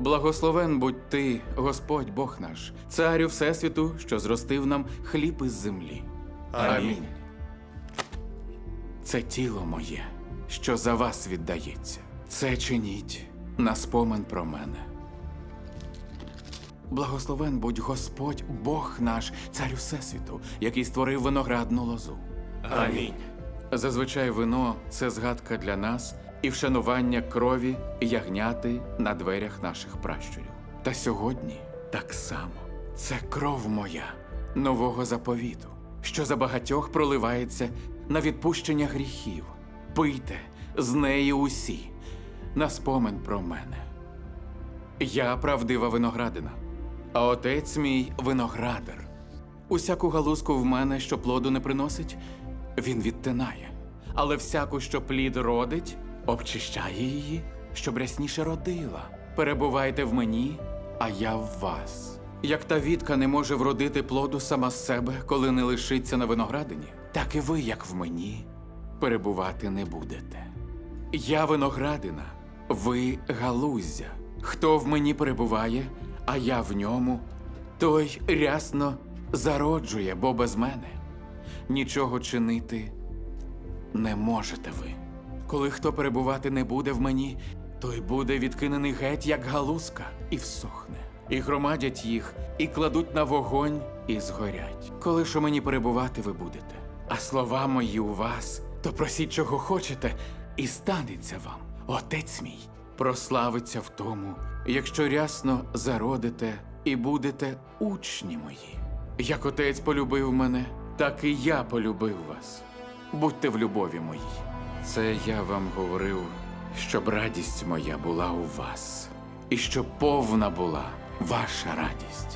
Благословен будь ти, Господь Бог наш, царю Всесвіту, що зростив нам хліб із землі. Амінь. Це тіло моє, що за вас віддається. Це чиніть на спомин про мене. Благословен будь Господь, Бог наш, царю Всесвіту, який створив виноградну лозу. Амінь. Зазвичай вино це згадка для нас і вшанування крові ягняти на дверях наших пращурів. Та сьогодні так само це кров моя нового заповіту, що за багатьох проливається на відпущення гріхів. Пийте з неї усі на спомин про мене. Я правдива виноградина, а отець мій виноградар. Усяку галузку в мене, що плоду не приносить, він відтинає. Але всяку, що плід родить, обчищає її, щоб рясніше родила. Перебувайте в мені, а я в вас. Як та вітка не може вродити плоду сама з себе, коли не лишиться на виноградині, так і ви, як в мені, перебувати не будете. Я виноградина, ви галуздя. Хто в мені перебуває, а я в ньому, той рясно зароджує, бо без мене нічого чинити не можете ви. Коли хто перебувати не буде в мені, той буде відкинений геть, як галузка, і всохне. І громадять їх, і кладуть на вогонь, і згорять. Коли ж у мені перебувати ви будете, а слова мої у вас, то просіть, чого хочете, і станеться вам. Отець мій прославиться в тому, якщо рясно зародите і будете учні мої. Як отець полюбив мене, так і я полюбив вас. Будьте в любові моїй. Це я вам говорив, щоб радість моя була у вас, і щоб повна була ваша радість.